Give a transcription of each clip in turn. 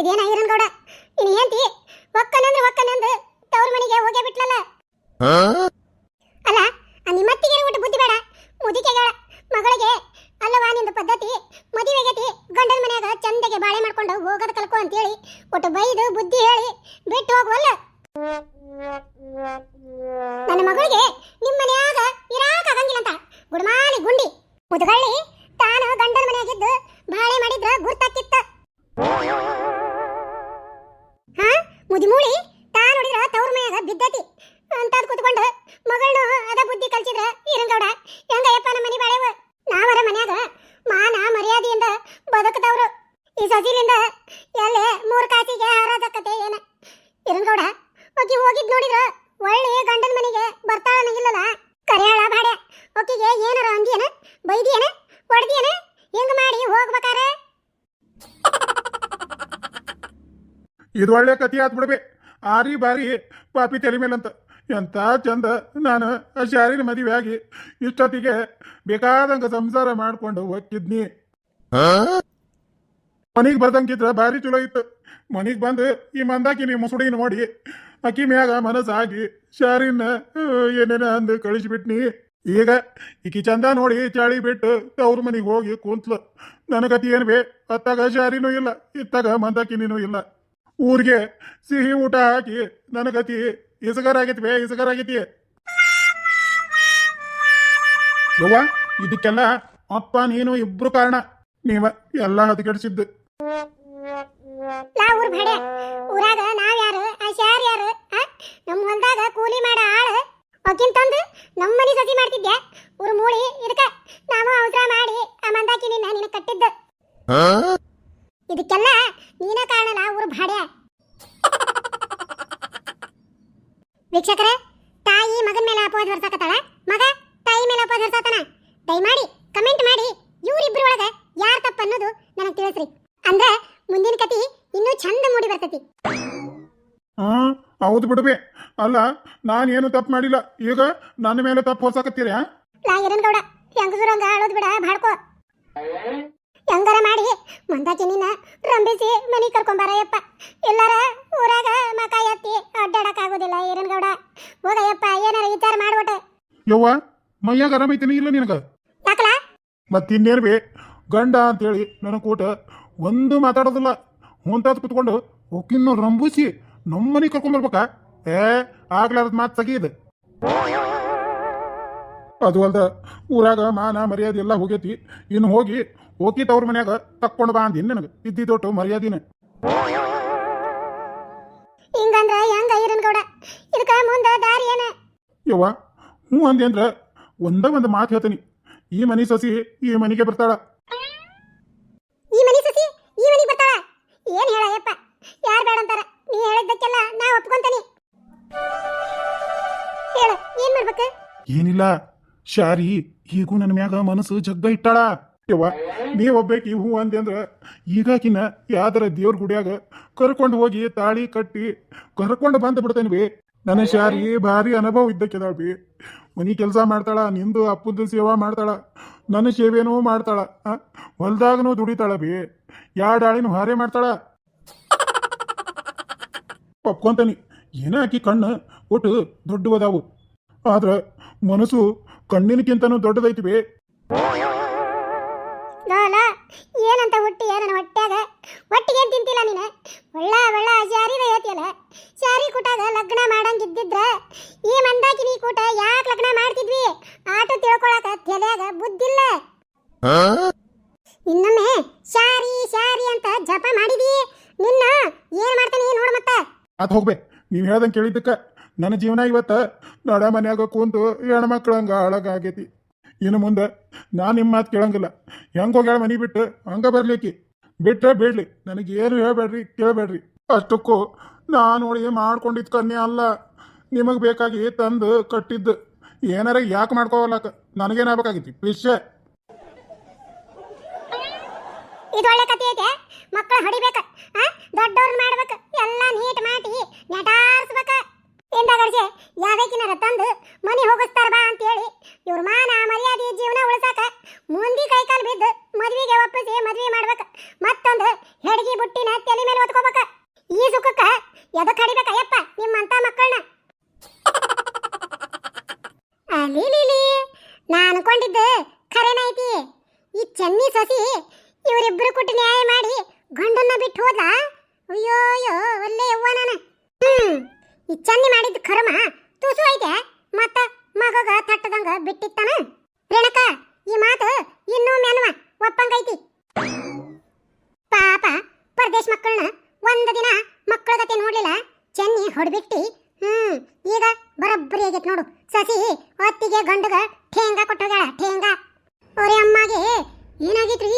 ಇದೇನ ಐರನ್ ಗೌಡ. ಇನ್ ಏಂತಿ ಒಕ್ಕನಂದ್ರೆ ಒಕ್ಕನಂದು, ತವ್ರ ಮನೆಗೆ ಹೋಗೇ ಬಿಟ್ಲಲ್ಲ ಅಲ್ಲ ನಿಮ್ಮತ್ತಿಗೆ ಊಟ ಬುದ್ಧಿ ಬೇಡ ಮುದಿಕೆಗಳ ಮಗಳಿಗೆ ಅಲ್ಲವಾ ನಿಂದು ಪದ್ಧತಿ ಮದುವೆಗೆತಿ ಗಂಡನ ಮನ್ಯಾಗ ಚಂದಗೆ ಬಾಳೆ ಮಾಡ್ಕೊಂಡು ಹೋಗೋದ್ ಕಲ್ಕೊ ಅಂತೇಳಿ, ಒಟ್ಟು ಬೈದು ಬುದ್ಧಿ ಹೇಳಿ, ಬಿಟ್ಟು ಹೋಗುವಲ್ಲ. ನನ್ನ ಮಗಳಿಗೆ ನಿಮ್ಮ ಮನ್ಯಾಗ ಇರಾಕ ಆಗಂಗಿಲ್ಲ ಅಂತ. ಗುಡ್ಮಾಲಿ ಗುಂಡಿ. ಮುದುಗಳ್ಳಿ, ತಾನು ಗಂಡನ ಮನ್ಯಾಗಿದ್ದು ಬಾಳೆ ಮಾಡಿದ್ರ ಗುರ್ತಾಕಿತ್ತ ಹಾ ಮುದಿಮೂಳಿ ತಾ ನೋಡಿದ್ರ ತವ್ರ ಮನ್ಯಾಗ ಬಿದ್ದತಿ ಅಂತ ಕೂತ್ಕೊಂಡು ಮಗಳನು ಅದ ಬುದ್ಧಿ ಕಲ್ಸಿದ್ರ ಇರಂಗೌಡ ಹೆಂಗಯ್ಯಪ್ಪ ನಮ್ಮ ಮನೆ ಬಾಳೆವ ನಾವರ ಮನ್ಯಾಗ ಮಾನ ಮರ್ಯಾದೆಯಿಂದ ಬದುಕದವ್ರು ಈ ಸಸಿಲಿಂದ ಎಲ್ಲೇ ಮೂರ್ ಕಾಸಿಗೆ ಹಾರಾದಕ್ಕತೆ ಏನ ಇರಂಗೌಡ ಆಕಿ ಹೋಗಿದ್ ನೋಡಿದ್ರ ಒಳ್ಳೆ ಗಂಡನ ಮನೆಗೆ ಬರ್ತಾಳ ಅನ್ನಂಗಿಲ್ಲಲ್ಲ ಕರೆಯಾಳ ಬಾಡೆ ಆಕಿಗೆ ಏನಾರ ಅಂದಿಯನ ಬೈದಿಯನ ಹೊಡೆದಿಯನ ಹಿಂಗ್ ಮಾಡಿ ಹೋಗ್ಬೇಕಾರ ಇದು ಒಳ್ಳೆ ಕತಿ ಆತ್ ಬಿಡ್ಬೆ. ಆರಿ ಬಾರಿ ಪಾಪಿ ತಲೆ ಮೇಲಂತ. ಎಂಥ ಚಂದ ನಾನು ಆ ಶಾರಿನ ಮದುವೆ ಆಗಿ ಇಷ್ಟೊತ್ತಿಗೆ ಬೇಕಾದಂಗ ಸಂಸಾರ ಮಾಡ್ಕೊಂಡು ಹೋಗ್ತಿದ್ನಿ. ಮನಿಗ್ ಬರ್ದಂಗಿದ್ರ ಭಾರಿ ಚಲೋ ಇತ್ತು. ಮನಿಗ್ ಬಂದು ಈ ಮಂದಾಕಿ ನೀವು ಮುಸುಡಿ ನೋಡಿ ಅಕ್ಕಿ ಮ್ಯಾಗ ಮನಸ್ಸಾಗಿ ಶಾರಿನ ಏನೇನ ಅಂದು ಕಳಿಸ್ಬಿಟ್ನಿ. ಈಗ ಈಕಿ ಚಂದ ನೋಡಿ ಚಾಳಿ ಬಿಟ್ಟು ಅವ್ರ ಮನಿಗೆ ಹೋಗಿ ಕೂತ್ಲು. ನನಗತಿ ಏನು ಬೇ ಅತ್ತಾಗ ಶಾರಿನೂ ಇಲ್ಲ ಇತ್ತಾಗ ಮಂದಾಕಿನೂ ಇಲ್ಲ. ಊರಿಗೆ ಸಿಹಿ ಊಟ ಹಾಕಿ ನನಗತಿ ಇಸಗರಾಗೈತಿ ಬೇ ಆಗೈತಿ ಯವ್ವ ಇದಕ್ಕೆಲ್ಲ ಅಪ್ಪ ನೀನು ಇಬ್ರು ಕಾರಣ. ನೀವ ಎಲ್ಲ ಹದಗೆಡಿಸಿದ್ದು. ಊರಾಗ ನಾವ್ ಯಾರು ಆ ಶಾರ್ ಯಾರು ಆ? ನಮ್ ಹೊಲ್ದಾಗ ಕೂಲಿ ಮಾಡ ಆಳು. ಅಕ್ಕಿನ ತಂದು ನಮ್ಮ ಮನೆ ಸಸಿ ಮಾಡ್ತಿದ್ದೆ ಊರು ಮೂಳಿ ಇದಕ್ಕ ನಾವು ಅವಸರ ಮಾಡಿ ಆ ಮಂದಾಕಿ ನಿನ್ನ ನಿನ್ನ ಕಟ್ಟಿದ್ದ ಇದಕ್ಕೆಲ್ಲ ನೀನ ಕಾರಣಲ ಊರ್ ಭಾಡೆ ವೀಕ್ಷಕರೇ ತಾಯಿ ಮಗನ ಮೇಲೆ ಅಪವಾದ ಹೊರಸಾಕತ್ತಾಳ ಮಗ ತಾಯಿ ಮೇಲೆ ಅಪವಾದ ಹೊರಸಾತನ ದಯಮಾಡಿ ಕಮೆಂಟ್ ಮಾಡಿ ಇವ್ರಿಬ್ರು ಒಳಗ ಯಾರ್ ತಪ್ಪ ಅನ್ನೋದು ನನಗೆ ತಿಳಿಸ್ರಿ ಅಂದ್ರ ಕತಿ ಇನ್ನೂ ಚಂದ ಮೂಡಿ ಬರ್ತತಿ. ಹಾ ಹೌದು ಬಿಡುವೆ. ಅಲ್ಲ ನಾನೇನು ತಪ್ಪು ಮಾಡಿಲ್ಲ. ಈಗ ನನ್ನ ಮೇಲೆ ತಪ್ಪು ಹೊರ್ಸಾಕತ್ತೀರಾ? ಲಾ ಗೌಡ ಹೆಂಗಸುರಂಗ ಆಳೋದ್ ಬಿಡ ಬಾಡ್ಕೋ ಹೆಂಗಾರ ಮಾಡಿ ಮಂದಾಕಿ ನಿನ್ನ ರಂಬಿಸಿ ಮನಿ ಕರ್ಕೊಂಬಾರಯ್ಯಪ್ಪ. ಎಲ್ಲಾರ ಊರಾಗ ಮಕ ಎತ್ತಿ ಅಡ್ಡಾಡಕ್ ಆಗೋದಿಲ್ಲ ಗೌಡ. ಹೋಗಯ್ಯಪ್ಪ ಏನಾರ ವಿಚಾರ ಮಾಡ್ಬಿಟ್ಟೆ. ಯವ್ವ ಮೈಯಾಗ ಆರಾಮೈತಿನಿ ಇಲ್ಲ ನಿನಗ? ಯಾಕಲ? ಮತ್ತಿನ್ನೇನು ಬೇ ಗಂಡ ಅಂತೇಳಿ ನನ್ನ ಕೂಟ ಒಂದು ಮಾತಾಡೋದಿಲ್ಲ. ಹೊಂತಾದ್ ಕುತ್ಕೊಂಡು ಒಕ್ಕಿನ್ನು ರಂಬೂಸಿ ನಮ್ಮನೆ ಕರ್ಕೊಂಬರ್ಬೇಕಾ ಏ ಆಗ್ಲಾರದ ಮಾತು ತೆಗೀದು ಅದು ಅಲ್ದ ಊರಾಗ ಮಾನ ಮರ್ಯಾದೆ ಎಲ್ಲ ಹೋಗೈತಿ. ಇನ್ನು ಹೋಗಿ ಹೋಗಿ ತವ್ರ ಮನ್ಯಾಗ ತಕ್ಕೊಂಡು ಬಾ ಅಂದಿನ್ ನನಗೆ. ಇದ್ದಿದ್ದೊಟ್ಟು ಮರ್ಯಾದಿನ. ಹಿಂಗಂದ್ರ ಹೆಂಗ ಗೌಡ? ಇದಕ್ಕ ಮುಂದ ದಾರಿ ಏನ? ಯವ್ವ ಹ್ಞೂ ಅಂದೆ ಅಂದ್ರ ಒಂದ ಒಂದು ಮಾತು ಹೇಳ್ತೀನಿ. ಈ ಮನೆ ಸೊಸಿ ಈ ಮನೆಗೆ ಬರ್ತಾಳ. ಏನಿಲ್ಲ, ಶಾರಿ ಈಗೂ ನನ್ನ ಮ್ಯಾಗ ಮನಸ್ಸು ಜಗ್ಗ ಇಟ್ಟಾಳ. ನೀ ಒಬ್ಬಾಕಿ ಹೂ ಅಂದೆ ಅಂದ್ರ ಈಗಾಕಿನ ಯಾವ್ದಾರ ದೇವ್ರ ಗುಡಿಯಾಗ ಕರ್ಕೊಂಡು ಹೋಗಿ ತಾಳಿ ಕಟ್ಟಿ ಕರ್ಕೊಂಡು ಬಂದು ಬಿಡ್ತೇನೆ ಬಿ. ನನ್ನ ಶಾರಿ ಭಾರಿ ಅನುಭವ ಇದ್ದಕ್ಕಿದಾಳ ಬಿ. ಮನಿ ಕೆಲಸ ಮಾಡ್ತಾಳ, ನಿಂದು ಅಪ್ಪದ ಸೇವಾ ಮಾಡ್ತಾಳ, ನನ್ನ ಸೇವೆನೂ ಮಾಡ್ತಾಳ ಹೊಲ್ದಾಗನು ದುಡಿತಾಳ ಬಿ. ಯಾ ಆಳಿನೂ ಹಾರೇ ಮಾಡ್ತಾಳ. ಒಪ್ಕೊಂತಾನಿ, ಏನ ಆಕಿ ಕಣ್ಣು ಒಟ್ಟು ದೊಡ್ಡವದಾವು. ಆದ್ರ ಮನಸ್ಸು ಕಣ್ಣಿನಕ್ಕಿಂತನೂ ದೊಡ್ಡದೈತಿ ಬೇ ಲೋಲ ಏನಂತ ಹುಟ್ಟಿ ನನ್ನ ಹೊಟ್ಟ್ಯಾಗ ಒಟ್ಟಿಗೆ ಏನ್ ತಿಂತಿಲ್ಲ ನೀನು? ಒಳ್ಳ ಒಳ್ಳ ಶಾರಿದ ಐತಿಯಲ್ಲ ಶಾರಿ ಕೂಟಾಗ ಲಗ್ನ ಮಾಡಂಗಿದ್ದಿದ್ರ ಈ ಮಂದಾಕಿನಿ ಕೂಟ ಯಾಕೆ ಲಗ್ನ ಮಾಡ್ತಿದ್ವಿ? ಆಟ ತಿಳ್ಕೊಳಕ ತಲೆಯಾಗ ಬುದ್ಧಿಲ್ಲ. ಇನ್ನೊಮ್ಮೆ ಶಾರಿ ಶಾರಿ ಅಂತ ಜಪ ಮಾಡಿದಿ? ನಿನ್ನ ಏನ್ ಮಾಡ್ತಾನೆ ನೋಡು ಮತ್ತ. ಅದ್ ಹೋಗ್ಬೆ ನೀವ್ ಹೇಳ್ದಂಗೆ ಕೇಳಿದ್ದಕ್ಕ ನನ್ನ ಜೀವನ ಇವತ್ತ ನಡ ಮನ್ಯಾಗ ಕೂತು ಹೆಣ್ಮಕ್ಳಂಗ ಹಾಳಾಗೈತಿ ಇನ್ನು ಮುಂದೆ ನಾನು ನಿಮ್ಮ ಮಾತು ಕೇಳಂಗಿಲ್ಲ. ಹೆಂಗ್ ಹೋಗ್ಯಾಳ ಮನೆ ಬಿಟ್ಟು ಹಂಗ ಬರ್ಲಿಕ್ಕಿ. ಬಿಟ್ಟರೆ ಬಿಡ್ಲಿ ನನಗೆ ಏನು ಹೇಳಬೇಡ್ರಿ ಕೇಳಬೇಡ್ರಿ. ಅಷ್ಟಕ್ಕೂ ನಾನು ನೋಡಿ ಮಾಡ್ಕೊಂಡಿದ್ ಕನ್ಯೆ ಅಲ್ಲ, ನಿಮಗೆ ಬೇಕಾಗಿ ತಂದು ಕಟ್ಟಿದ್ದು. ಏನಾರ ಯಾಕೆ ಮಾಡ್ಕೋವಲ್ಲಕ ನನಗೇನಾಗಬೇಕಾಗಿತ್ತು? ವಿಷಯ ಇದು ಒಳ್ಳೆ ಕಥೆ ಐತೆ. ಮಕ್ಕಳು ಹೊಡಿಬೇಕು ದೊಡ್ಡವ್ರು ಮಾಡ್ಬೇಕು, ಎಲ್ಲ ನೀಟ್ ಮಾಡಿ ನೆಟಾರ್ಸ್ಬೇಕ. ಎಂದಾಗಡ್ಸೆ ಯಾವ್ಯಾಕಿನಾರ ತಂದು ಮನೆ ಹೋಗಿಸ್ತಾರ ಬಾ ಅಂತ ಹೇಳಿ ಇವ್ರ ಮಾನ ಮರ್ಯಾದೆ ಜೀವನ ಉಳಿಸಾಕ ಮುಂದಿ ಕೈಕಾಲು ಬಿದ್ದು ಮದ್ವೆಗೆ ಒಪ್ಪಿಸಿ ಮದ್ವೆ ಮಾಡ್ಬೇಕ. ಮತ್ತೊಂದು ಹೆಡ್ಗಿ ಬುಟ್ಟಿನ ತಲೆ ಮೇಲೆ ಹೊತ್ಕೋಬೇಕ. ಈ ಸುಖಕ್ಕ ಎದಕ್ಕೆ ಕಡಿಬೇಕ ಯಪ್ಪ ನಿಮ್ಮಂತ ಮಕ್ಕಳನ್ನ ಅಲ್ಲಿ ಲೀಲಿ ನಾನು ಅನ್ಕೊಂಡಿದ್ದೆ ಖರೇನೈತಿ ಈ ಚೆನ್ನಿ ಸೊಸಿ ಇವರಿಬ್ರು ಕುಟ್ಟಿ ನ್ಯಾಯ ಮಾಡಿ ಗಂಡನ್ನ ಬಿಟ್ಟು ಹೋದ್ಲ ಅಯ್ಯೋ ಅಯ್ಯೋ ಒಳ್ಳೆ ಯವ್ವ ನಾನು ಹ್ಮ್ ಈ ಚೆನ್ನಿ ಮಾಡಿದ ಕರ್ಮ ತುಸು ಐತೆ ಮತ್ತ ಮಗಗ ತಟ್ಟದಂಗ ಬಿಟ್ಟಿತ್ತಾನ? ರೇಣಕ ಈ ಮಾತು ಇನ್ನೂ ಮೆನ್ವ ಒಪ್ಪಂಗೈತಿ ಪಾಪ ಪರದೇಶ ಮಕ್ಕಳನ್ನ ಒಂದು ದಿನ ಮಕ್ಕಳ ಗತೆ ನೋಡ್ಲಿಲ್ಲ. ಚೆನ್ನಿ ಹೊಡ್ಬಿಟ್ಟಿ ಹ್ಮ್ ಈಗ ಬರೋಬ್ಬರಿ ಆಗೈತೆ ನೋಡು. ಸಸಿ ಹೊತ್ತಿಗೆ ಗಂಡಗ ಠೇಂಗ ಕೊಟ್ಟೋಗ್ಯಾಳ ಠೇಂಗ. ಅವ್ರೆ ಅಮ್ಮಗೆ ಏನಾಗಿತ್ರಿ?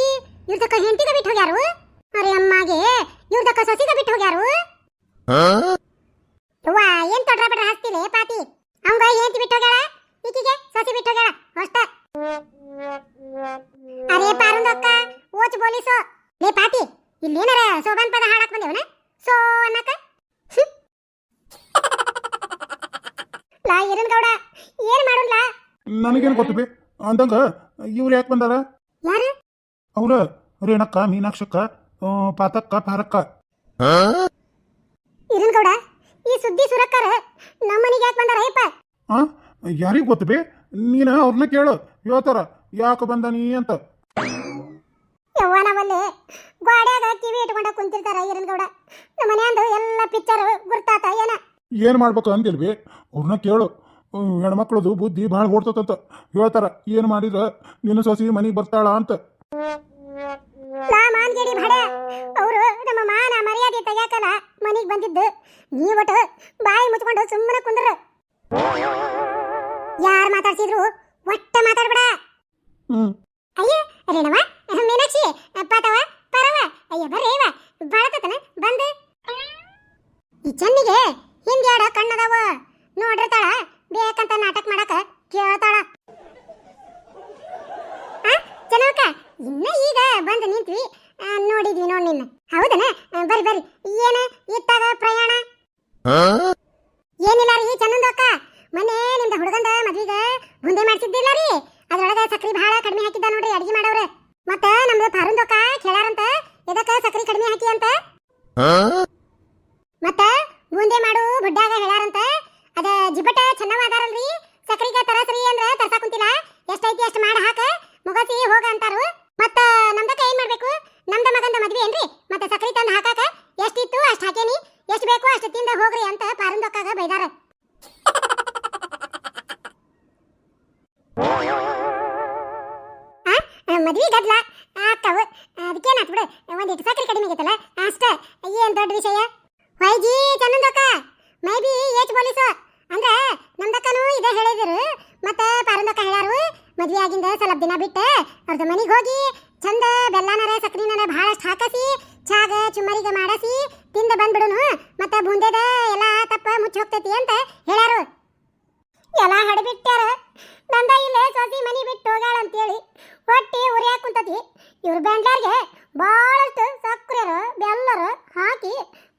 ಇವ್ರದಕ್ಕ ಹೆಂಡತಿಗ ಬಿಟ್ಟು ಹೋಗ್ಯಾರು? ಅವ್ರೆ ಅಮ್ಮಗೆ ಇವ್ರದಕ್ಕ ಸಸಿಗ ಬಿಟ್ಟು ಹೋಗ್ಯಾರು? ವಾ ಏನ್ ತೊಡ್ರ ಬಡ್ರ ಹಾಕ್ತಿಲೆ ಪಾತಿ? ಅವಂಗ ಹೆಂಡತಿ ಬಿಟ್ಟು ಹೋಗ್ಯಾಳ? ಈಕಿಗೆ ಸಸಿ ಬಿಟ್ಟು ಹೋಗ್ಯಾಳ ಅಷ್ಟ. ಅರೇ ಪಾರುಂದಕ್ಕ ಓಚ್ ಬೋಲಿಸು ಲೇ ಪಾತಿ ಇಲ್ಲೇನಾರ ಸೋಬಾನ್ ಪದ ಹಾಡಕ್ ಬಂದೇವನ? ಸೋ ಅನ್ನಕ. ಲಾ ಇರನ್ ಗೌಡ ಏನ್ ಮಾಡೋಣ್ಲಾ ನನಗೇನು ಗೊತ್ತು ಅಂದಂಗ ಇವ್ರು ಯಾಕೆ ಬಂದಾರ? ಯಾರು? ಅವ್ರ ರೇಣಕ್ಕ ಮೀನಾಕ್ಷಕ್ಕ ಪಾತಕ್ಕ ಪಾರಕ್ಕ. ಇರನ್ ಗೌಡ ಈ ಸುದ್ದಿ ಸುರಕ್ಕರ ನಮ್ಮನಿಗೆ ಯಾಕೆ ಬಂದಾರ ಅಯ್ಯಪ್ಪ ಯಾರಿಗ್ ಗೊತ್ತು ಬಿ ನೀನ ಅವ್ರನ್ನ ಕೇಳು. ಯೋತರ ಯಾಕೆ ಬಂದ ನೀ ಅಂತ. ಯವ್ವನ ಬಲ್ಲೆ ಗೋಡ್ಯಾಗ ಕಿವಿ ಇಟ್ಕೊಂಡ ಕುಂತಿರ್ತಾರ ಇರನ್ ಗೌಡ. ನಮ್ಮ ಮನ್ಯಾಂದು ಎಲ್ಲ ಪಿಕ್ಚರ್ ಗುರ್ತಾತ ಏನ? ಏನು ಮಾಡ್ಬೇಕು ಅಂದಿಲ್ವಿ ಅವ್ರನ್ನ ಕೇಳು. ಹೆಣ್ಮಕ್ಳದು ಬುದ್ಧಿ ಭಾಳ ಓಡ್ತತಂತ. ಹೇಳ್ತಾರ ಏನು ಮಾಡಿದ್ರ? ನಿನ್ನ ಸೊಸಿ ಮನೆಗೆ ಬರ್ತಾಳ ಅಂತ. ಮಾನ್ಗೇಡಿ ಭಾಡ ಅವರು ನಮ್ಮ ಮಾನ ಮರ್ಯಾದೆ ತೆಗ್ಯಾಕಲ್ಲ ಮನೆಗೆ ಬಂದಿದ್ದು ನೀವಟ್ಟು ಬಾಯಿ ಮುಚ್ಕೊಂಡು ಸುಮ್ಮನೆ ಕುಂದ್ರ. ಯಾರು ಮಾತಾಡ್ಸಿದ್ರು ಒಟ್ಟ ಮಾತಾಡ್ಬೇಡ. ಹ್ಮ್. ಅಯ್ಯ ರೇಣವ ಮೀನಾಕ್ಷಿ ಪಾತವ ಪರವ ಅಯ್ಯ ಬರೇವ ಬಾಳತನ ಬಂದು. ಈ ಚೆನ್ನಿಗೆ ಹಿಂದ್ಯಾಡ ಕಣ್ಣದವ. ನೋಡಿರ್ತಾಳ ಬೇಕಂತ ನಾಟಕ ಮಾಡಕ ಕೇಳ್ತಾಳ. ಚೆನ್ನವಕ್ಕ ಇನ್ನ ಈಗ ಬಂದು ನಿಂತ್ವಿ. ನೋಡಿದ್ವಿ ನೋಡ್ ನಿನ್ನ. ಹೌದನ? ಬರ್ರಿ ಬರ್ರಿ. ಏನ ಇತ್ತಾಗ ಪ್ರಯಾಣ? ಏನಿಲ್ಲ ರೀ ಚಂದಕ್ಕ ಮೊನ್ನೆ ನಿಮ್ದು ಹುಡುಗಂದ ಮದ್ವಿಗ ಬುಂದೆ ಮಾಡ್ಸಿದ್ದಿಲ್ಲ ರೀ. ಅದ್ರೊಳಗೆ ಸಕ್ರಿ ಬಹಳ ಕಡಿಮೆ ಹಾಕಿದ್ದ ನೋಡ್ರಿ ಅಡಿಗೆ ಮಾಡೋರು. ಮತ್ತ ನಮ್ದು ಪಾರುಂದಕ್ಕ ಕೇಳಾರಂತ ಎದಕ್ಕ ಸಕ್ರಿ ಕಡಿಮೆ ಹಾಕಿ ಅಂತ? ಮತ್ತ ಬುಂದೆ ಮಾಡು ಬುಡ್ಡಾಗ ಹೇಳಾರಂತ ಅದ ಜಿಬಟ ಚೆನ್ನವಾದಾರಲ್ರಿ ಸಕ್ರಿಗ ತರಸ್ರಿ ಅಂದ್ರ ತರ್ಸಾ ಕುಂತಿಲ್ಲ. ಎಷ್ಟೈತಿ ಅಷ್ಟು ಮಾಡ ಹಾಕ ಮುಗಸಿ ಹೋಗ ಅಂತಾರು. ಮತ್ತ ನಮ್ದಕ್ಕ ಏನ್ ಮಾಡ್ಬೇಕು? ನಮ್ದ ಮಗಂದ ಮದ್ವೆ ಏನ್ರಿ? ಮತ್ತ ಸಕ್ರಿ ತಂದು ಹಾಕಾಕ ಎಷ್ಟಿತ್ತು ಅಷ್ಟು ಹಾಕೇನಿ ಎಷ್ಟು ಬೇಕು ಅಷ್ಟು ತಿಂದ ಹೋಗ್ರಿ ಅಂತ ಪಾರಂದೊಕ್ಕಾಗ ಬೈದಾರ. ಮದ್ವಿ ಗದ್ಲ. ಅದಕ್ಕೆ ಅದಕ್ಕೇನಾತ್ ಬಿಡು. ಒಂದಿಟ್ಟು ಸಕ್ಕರೆ ಕಡಿಮೆ ಆಗೈತಲ್ಲ? ಅಷ್ಟ. ಏನ್ ದೊಡ್ಡ ವಿಷಯ? ವೈಜಿ ಚಂದಕ್ಕ ಮೈ ಬಿ ಏಚ್ ಪೊಲೀಸು. ಅಂದ್ರೆ ನಮ್ದಕ್ಕನೂ ಇದೇ ಹೇಳಿದ್ರು. ಮತ್ತ ಪಾರಂದಕ್ಕ ಹೇಳ್ಯಾರು, ಮದ್ವೆ ಆಗಿಂದ ಸ್ವಲ್ಪ ದಿನ ಬಿಟ್ಟು ಅವ್ರದ್ದು ಮನೆಗೆ ಹೋಗಿ ಚಂದ ಬೆಲ್ಲನರ ಸಕ್ರಿನರ ಬಹಳಷ್ಟು ಹಾಕಸಿ, ಚಾಗ ಚುಮ್ಮರಿಗೆ ಮಾಡಸಿ, ತಿಂದ ಬಂದ್ಬಿಡುನು. ಮತ್ತೆ ಬುಂದೆದ ಎಲ್ಲ ತಪ್ಪ ಮುಚ್ಚಿ ಹೋಗ್ತೈತಿ ಅಂತ ಹೇಳ್ಯಾರು. ಎಲ್ಲ ಹಡಬಿಟ್ಟ್ಯಾರ? ನಂದ ಇಲ್ಲೇ ಸೊಸಿ ಮನಿ ಬಿಟ್ಟು ಹೋಗ್ಯಾಳ ಅಂತೇಳಿ ಹೊಟ್ಟಿ ಉರಿಯಾಕ ಕುಂತತಿ. ಇವ್ರ ಬ್ಯಾಂಡ್ಲಾರ್ಗೆ ಭಾಳಷ್ಟು ಸಕ್ಕರೆರು ಬೆಲ್ಲರು ಹಾಕಿ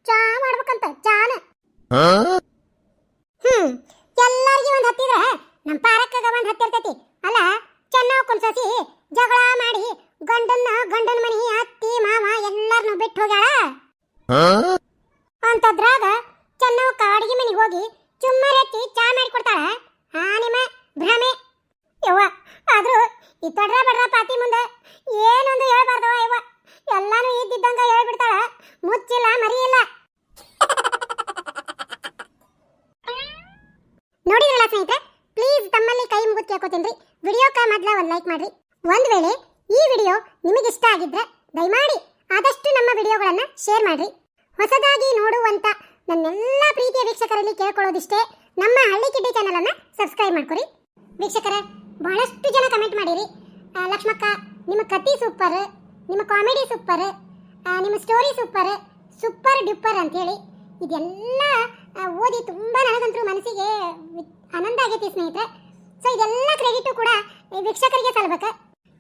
ಚಾ ಮಾಡ್ಬೇಕಂತ ಚಾನ. ಹ್ಮ್ ಎಲ್ಲಾರ್ಗಿ ಒಂದ್ ಹತ್ತಿದ್ರ ನಮ್ ಪಾರಕ್ಕಗ ಒಂದ್ ಹತ್ತಿರ್ತೈತಿ ಅಲ್ಲ ಚೆನ್ನ ಸೊಸಿ ಜಗಳ ಮಾಡಿ ಗಂಡನ್ನ ಗಂಡನ ಮನಿ ಅತ್ತಿ ಮಾವ ಎಲ್ಲಾರನ್ನೂ ಬಿಟ್ಟು ಹೋಗ್ಯಾಳ? ಅಂತದ್ರಾಗ ಚೆನ್ನವ್ಕ ಕಾಡಿಗೆ ಮನೆಗೆ ಹೋಗಿ ಚುಮ್ಮರೆತ್ತಿ ಚಾ ಮಾಡಿಕೊಡ್ತಾಳ ಆ ನಿಮ್ಮ ಭ್ರಮೆ ಯವ್ವ ಆದ್ರೂ ಈ ತೊಡ್ರ ಬಡ್ರ ಪಾತಿ ಮುಂದೆ ಏನೊಂದು ಹೇಳ್ಬಾರ್ದವ ಯವ್ವ ಎಲ್ಲಾನು ಇದ್ದಿದ್ದಂಗ ಹೇಳ್ಬಿಡ್ತಾಳ ಮುಚ್ಚಿಲ್ಲ ಮರಿಯಿಲ್ಲ ನೋಡಿದ್ರಲ್ಲ ಸ್ನೇಹಿತರೆ ಪ್ಲೀಸ್ ತಮ್ಮಲ್ಲಿ ಕೈ ಮುಗಿದು ಕೇಳ್ಕೊತೀನಿ ವಿಡಿಯೋಕ್ಕ ಮೊದಲ ಒಂದು ಲೈಕ್ ಮಾಡ್ರಿ. ಒಂದು ವೇಳೆ ಈ ವಿಡಿಯೋ ನಿಮಗೆ ಇಷ್ಟ ಆಗಿದ್ರೆ ದಯಮಾಡಿ ಆದಷ್ಟು ನಮ್ಮ ವಿಡಿಯೋಗಳನ್ನು ಶೇರ್ ಮಾಡ್ರಿ. ಹೊಸದಾಗಿ ನೋಡುವಂತ ನನ್ನೆಲ್ಲ ಪ್ರೀತಿಯ ವೀಕ್ಷಕರಲ್ಲಿ ಕೇಳ್ಕೊಳ್ಳೋದಿಷ್ಟೇ ನಮ್ಮ ಹಳ್ಳಿ ಕಿಡ್ಡಿ ಚಾನಲ್ ಅನ್ನ ಸಬ್ಸ್ಕ್ರೈಬ್ ಮಾಡ್ಕೊರಿ. ವೀಕ್ಷಕರೇ, ಬಹಳಷ್ಟು ಜನ ಕಮೆಂಟ್ ಮಾಡಿರಿ. ಲಕ್ಷ್ಮಕ್ಕ, ನಿಮ್ಮ ಕತಿ ಸೂಪರ್ ನಿಮ್ಮ ಕಾಮಿಡಿ ಸೂಪರ್ ನಿಮ್ಮ ಸ್ಟೋರಿ ಸೂಪರ್ ಸೂಪರ್ ಡ್ಯೂಪರ್ ಅಂತೇಳಿ ಇದೆಲ್ಲ ಓದಿ ತುಂಬ ನನಗಂತೂ ಮನಸ್ಸಿಗೆ ಆನಂದ ಆಗೈತಿ ಸ್ನೇಹಿತರೆ. ಸೊ ಇದೆಲ್ಲ ಕ್ರೆಡಿಟು ಕೂಡ ವೀಕ್ಷಕರಿಗೆ ಸಲ್ಬೇಕು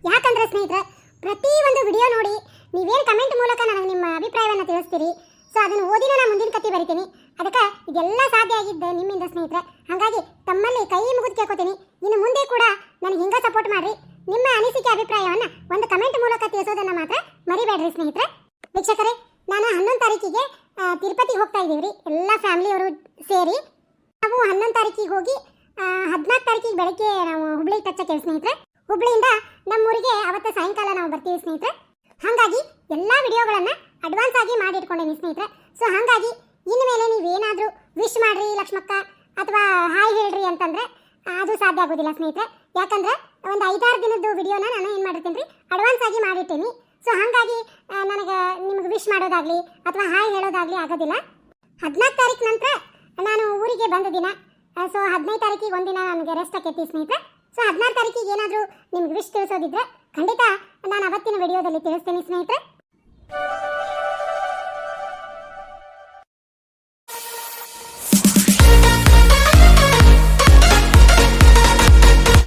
ಯಾಕಂದ್ರೆ ಸ್ನೇಹಿತರೆ, ಪ್ರತಿ ಒಂದು ವಿಡಿಯೋ ನೋಡಿ ನೀವೇನು ಕಮೆಂಟ್ ಮೂಲಕ ನನಗೆ ನಿಮ್ಮ ಅಭಿಪ್ರಾಯವನ್ನು ತಿಳಿಸ್ತೀರಿ? ಸೊ ಅದನ್ನು ಓದಿನ ನಾನು ಮುಂದಿನ ಕತೆ ಬರಿತೀನಿ. ಅದಕ್ಕೆ ಇದೆಲ್ಲ ಸಾಧ್ಯ ಆಗಿದ್ದು ನಿಮ್ಮಿಂದ ಸ್ನೇಹಿತರೆ, ಹಾಗಾಗಿ ತಮ್ಮಲ್ಲಿ ಕೈ ಮುಗಿದು ಕೇಳ್ಕೊತೀನಿ. ಇನ್ನು ಮುಂದೆ ಕೂಡ ನನಗೆ ಹಿಂಗೆ ಸಪೋರ್ಟ್ ಮಾಡಿರಿ. ನಿಮ್ಮ ಅನಿಸಿಕೆ, ಅಭಿಪ್ರಾಯವನ್ನು ಒಂದು ಕಮೆಂಟ್ ಮೂಲಕ ತಿಳಿಸೋದನ್ನ ಮಾತ್ರ ಮರಿಬೇಡ್ರಿ ಸ್ನೇಹಿತರೆ. ವೀಕ್ಷಕರೇ, ನಾನು ಹನ್ನೊಂದು ತಾರೀಕಿಗೆ ತಿರುಪತಿ ತಿರುಪತಿಗೆ ಹೋಗ್ತಾ ಇದ್ದೀವಿ ರೀ ಎಲ್ಲ ಫ್ಯಾಮಿಲಿಯವರು ಸೇರಿ ನಾವು ಹನ್ನೊಂದು ತಾರೀಕಿಗೆ ಹೋಗಿ ಹದಿನಾಲ್ಕು ತಾರೀಕಿಗೆ ಬೆಳಗ್ಗೆ ನಾವು ಹುಬ್ಳಿ ಟಚ್ಚಕ್ಕೆ ಸ್ನೇಹಿತರೆ. ಹುಬ್ಳಿಯಿಂದ ನಮ್ಮೂರಿಗೆ ಅವತ್ತು ಸಾಯಂಕಾಲ ನಾವು ಬರ್ತೀವಿ ಸ್ನೇಹಿತರೆ. ಹಾಗಾಗಿ ಎಲ್ಲ ವಿಡಿಯೋಗಳನ್ನು ಅಡ್ವಾನ್ಸ್ ಆಗಿ ಮಾಡಿ ಇಟ್ಕೊಂಡೇನಿ ಸ್ನೇಹಿತರೆ. ಸೊ ಹಾಗಾಗಿ ಇನ್ನು ಮೇಲೆ ನೀವೇನಾದರೂ ವಿಶ್ ಮಾಡಿರಿ ಲಕ್ಷ್ಮಕ್ಕ, ಅಥವಾ ಹಾಯ್ ಹೇಳ್ರಿ ಅಂತಂದರೆ ಅದು ಸಾಧ್ಯ ಆಗೋದಿಲ್ಲ ಸ್ನೇಹಿತರೆ. ಯಾಕಂದರೆ ಒಂದು ಐದಾರು ದಿನದ್ದು ವಿಡಿಯೋನ ನಾನು ಏನು ಮಾಡಿರ್ತೀನಿ ರೀ ಅಡ್ವಾನ್ಸ್ ಆಗಿ ಮಾಡಿರ್ತೀನಿ ಸೊ ಹಾಗಾಗಿ ನನಗೆ ನಿಮ್ಗೆ ವಿಶ್ ಮಾಡೋದಾಗಲಿ ಅಥವಾ ಹಾಯ್ ಹೇಳೋದಾಗಲಿ ಆಗೋದಿಲ್ಲ. ಹದಿನಾಲ್ಕು ತಾರೀಕು ನಂತರ ನಾನು ಊರಿಗೆ ಬಂದ ದಿನ ಸೊ ಹದಿನೈದು ತಾರೀಕಿಗೆ ಒಂದಿನ ನನಗೆ ರೆಸ್ಟ್ ಆಕೈತಿ ಸ್ನೇಹಿತರೆ. ಸೊ ಹದಿನಾರು ತಾರೀಕಿಗೆ ಏನಾದರೂ ನಿಮ್ಗೆ ವಿಶ್ ತಿಳಿಸೋದಿದ್ರೆ ಖಂಡಿತ ನಾನು ಅವತ್ತಿನ ವಿಡಿಯೋದಲ್ಲಿ ತಿಳಿಸ್ತೀನಿ ಸ್ನೇಹಿತರೆ.